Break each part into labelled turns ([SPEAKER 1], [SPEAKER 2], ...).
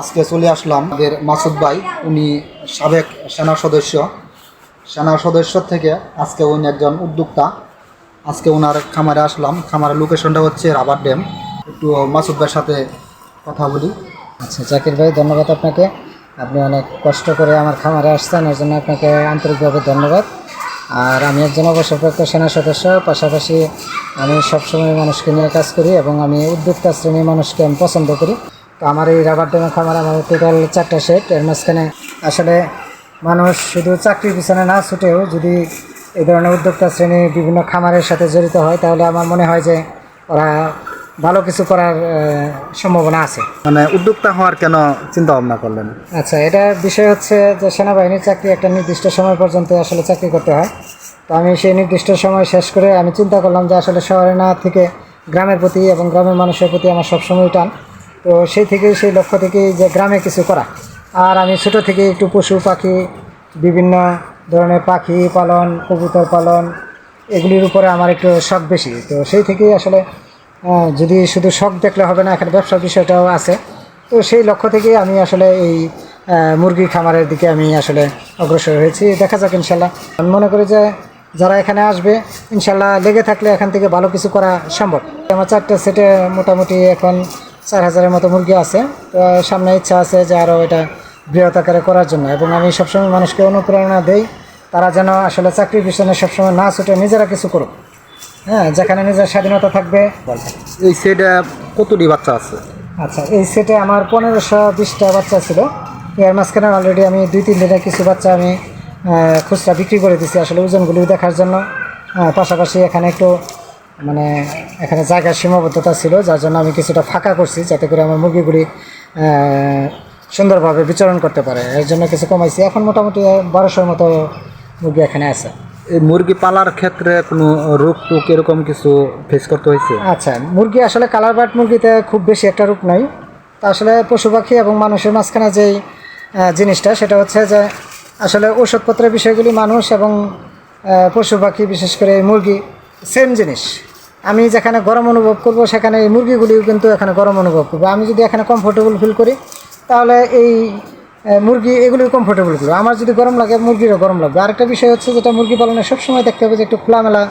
[SPEAKER 1] আজকে চলে আসলাম আমাদের মাসুদ ভাই, উনি সাবেক সেনা সদস্য। সেনা সদস্য থেকে আজকে উনি একজন উদ্যোক্তা। আজকে ওনার খামারে আসলাম। খামারের লোকেশনটা হচ্ছে রাবার ড্যাম। একটু মাসুদ ভাইয়ের সাথে কথা বলি।
[SPEAKER 2] আচ্ছা জাকির ভাই, ধন্যবাদ আপনাকে। আপনি অনেক কষ্ট করে আমার খামারে আসছেন, এর জন্য আপনাকে আন্তরিকভাবে ধন্যবাদ। আর আমি একজন অবসরপ্রাপ্ত সেনা সদস্য, পাশাপাশি আমি সবসময় মানুষকে নিয়ে কাজ করি এবং আমি উদ্যোক্তা শ্রেণির মানুষকে আমি পছন্দ করি। তো আমার এই রাবার ড্যামের খামার আমার টোটাল চারটা সেট এর মাঝখানে আসলে মানুষ শুধু চাকরির পিছনে না ছুটেও যদি এই ধরনের উদ্যোক্তা শ্রেণি বিভিন্ন খামারের সাথে জড়িত হয় তাহলে আমার মনে হয় যে ওরা ভালো কিছু করার সম্ভাবনা আছে।
[SPEAKER 1] মানে উদ্যোক্তা হওয়ার কেন চিন্তা ভাবনা করলেন?
[SPEAKER 2] আচ্ছা এটা বিষয় হচ্ছে যে সেনাবাহিনীর চাকরি একটা নির্দিষ্ট সময় পর্যন্ত আসলে চাকরি করতে হয়। তো আমি সেই নির্দিষ্ট সময় শেষ করে আমি চিন্তা করলাম যে আসলে শহরে না থেকে গ্রামের প্রতি এবং গ্রামের মানুষের প্রতি আমার সবসময় টান। তো সেই থেকেই সেই লক্ষ্য থেকেই যে গ্রামে কিছু করা। আর আমি ছোটো থেকে একটু পশু, পাখি, বিভিন্ন ধরনের পাখি পালন, কবুতর পালন, এগুলির উপরে আমার একটু শখ বেশি। তো সেই থেকেই আসলে যদি শুধু শখ দেখলে হবে না, এখানে ব্যবসার বিষয়টাও আছে। তো সেই লক্ষ্য থেকেই আমি আসলে এই মুরগি খামারের দিকে আমি আসলে অগ্রসর হয়েছি। দেখা যাক ইনশাল্লাহ। আমি মনে করি যে যারা এখানে আসবে, ইনশাল্লাহ লেগে থাকলে এখান থেকে ভালো কিছু করা সম্ভব। আমার চারটা সেটে মোটামুটি এখন চার হাজারের মতো মুরগি আছে। তো সামনে ইচ্ছা আছে যে আরও এটা বৃহৎ আকারে করার জন্য। এবং আমি সবসময় মানুষকে অনুপ্রেরণা দেই তারা যেন আসলে চাকরির পিছনে সবসময় না ছুটে নিজেরা কিছু করুক। হ্যাঁ যেখানে নিজের স্বাধীনতা থাকবে
[SPEAKER 1] এই সেটে কতটি বাচ্চা আছে?
[SPEAKER 2] আচ্ছা এই সেটে আমার পনেরোশো বিশটা বাচ্চা ছিল। এর মাঝখানে অলরেডি আমি দুই তিন দিনের কিছু বাচ্চা আমি খুচরা বিক্রি করে দিছি আসলে ওজনগুলি দেখার জন্য। পাশাপাশি এখানে একটু মানে এখানে জায়গার সীমাবদ্ধতা ছিল যার জন্য আমি কিছুটা ফাঁকা করছি যাতে করে আমার মুরগিগুলি সুন্দরভাবে বিচরণ করতে পারে। এর জন্য কিছু কমাইছি। এখন মোটামুটি বারোশোর মতো মুরগি এখানে আছে।
[SPEAKER 1] এই মুরগি পালার ক্ষেত্রে কোনো রোগ টুক এরকম কিছু ফেস করতে হয়েছে?
[SPEAKER 2] আচ্ছা মুরগি আসলে কালার বার্ড মুরগিতে খুব বেশি একটা রূপ নাই। তা আসলে পশু পাখি এবং মানুষের মাঝখানে যেই জিনিসটা সেটা হচ্ছে যে আসলে ওষুধপত্রের বিষয়গুলি মানুষ এবং পশু পাখি বিশেষ করে এই মুরগি সেম জিনিস। আমি যেখানে গরম অনুভব করব, সেখানে এই মুরগিগুলিও কিন্তু এখানে গরম অনুভব করব। আমি যদি এখানে কমফোর্টেবল ফিল করি, তাহলে এই মুরগি এগুলি কমফোর্টেবল করবে। আমার যদি গরম লাগে, মুরগিরও গরম লাগবে। আরেকটা বিষয় হচ্ছে যেটা মুরগি পালনে সবসময় দেখতে হবে যে একটু খোলামেলা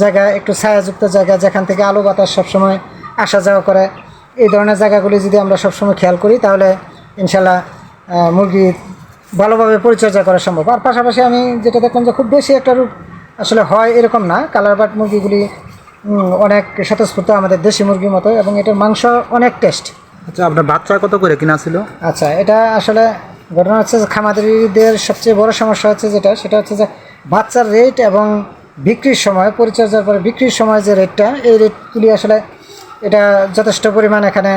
[SPEAKER 2] জায়গা, একটু ছায়াযুক্ত জায়গা, যেখান থেকে আলো বাতাস সবসময় আসা যাওয়া করে। এই ধরনের জায়গাগুলি যদি আমরা সবসময় খেয়াল করি, তাহলে ইনশাল্লাহ মুরগি ভালোভাবে পরিচর্যা করা সম্ভব। আর পাশাপাশি আমি যেটা দেখলাম যে খুব বেশি একটা রূপ আসলে হয় এরকম না। কালার বাট মুরগিগুলি অনেক স্বতঃস্ফূর্ত আমাদের দেশি মুরগির মতো এবং এটার মাংস অনেক টেস্ট
[SPEAKER 1] আচ্ছা আপনার বাচ্চা কত করে কিনা ছিল?
[SPEAKER 2] আচ্ছা এটা আসলে ঘটনা হচ্ছে যে খামারিদের সবচেয়ে বড় সমস্যা হচ্ছে যেটা সেটা হচ্ছে যে বাচ্চার রেট এবং বিক্রির সময় পরিচর্যার পরে বিক্রির সময় যে রেটটা এই রেটগুলি আসলে এটা যথেষ্ট পরিমাণ এখানে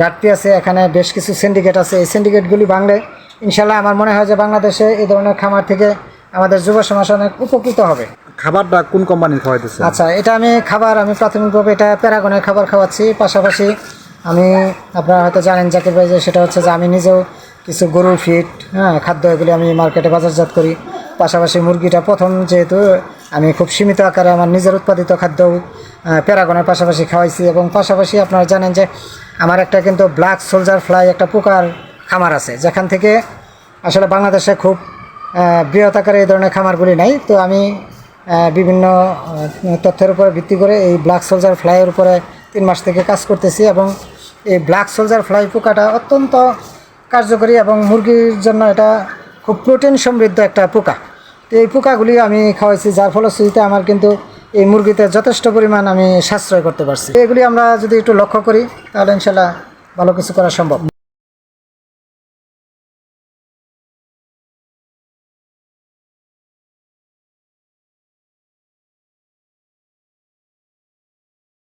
[SPEAKER 2] ঘাটতি আছে এখানে বেশ কিছু সিন্ডিকেট আছে। এই সিন্ডিকেটগুলি বাংলে ইনশাল্লাহ আমার মনে হয় যে বাংলাদেশে এই ধরনের খামার থেকে আমাদের যুব সমাজ অনেক উপকৃত হবে।
[SPEAKER 1] খাবারটা কোন কোম্পানির খাওয়াইতেছে
[SPEAKER 2] আচ্ছা এটা আমি খাবার আমি প্রাথমিকভাবে এটা প্যারাগনের খাবার খাওয়াচ্ছি। পাশাপাশি আমি আপনারা হয়তো জানেন জাকির ভাই যে সেটা হচ্ছে যে আমি নিজেও কিছু গরুর ফিট হ্যাঁ খাদ্য এগুলি আমি মার্কেটে বাজারজাত করি। পাশাপাশি মুরগিটা প্রথম যেহেতু আমি খুব সীমিত আকারে আমার নিজের উৎপাদিত খাদ্য প্যারাগনের পাশাপাশি খাওয়াইছি এবং পাশাপাশি আপনারা জানেন যে আমার একটা কিন্তু ব্ল্যাক সোলজার ফ্লাই একটা পোকার খামার আছে। যেখান থেকে আসলে বাংলাদেশে খুব বৃহৎ আকারে এই ধরনের খামারগুলি নাই। তো আমি বিভিন্ন তথ্যের উপরে ভিত্তি করে এই ব্ল্যাক সোলজার ফ্লাইয়ের উপরে তিন মাস থেকে কাজ করতেছি এবং এই ব্ল্যাক সোলজার ফ্লাই পোকাটা অত্যন্ত কার্যকরী এবং মুরগির জন্য এটা খুব প্রোটিন সমৃদ্ধ একটা পোকা। তো এই পোকাগুলি আমি খাওয়াইছি, যার ফলশ্রুতিতে আমার কিন্তু এই মুরগিতে যথেষ্ট পরিমাণ আমি সাশ্রয় করতে পারছি। এগুলি আমরা যদি একটু লক্ষ্য করি, তাহলে ইনশাল্লাহ ভালো কিছু করা সম্ভব।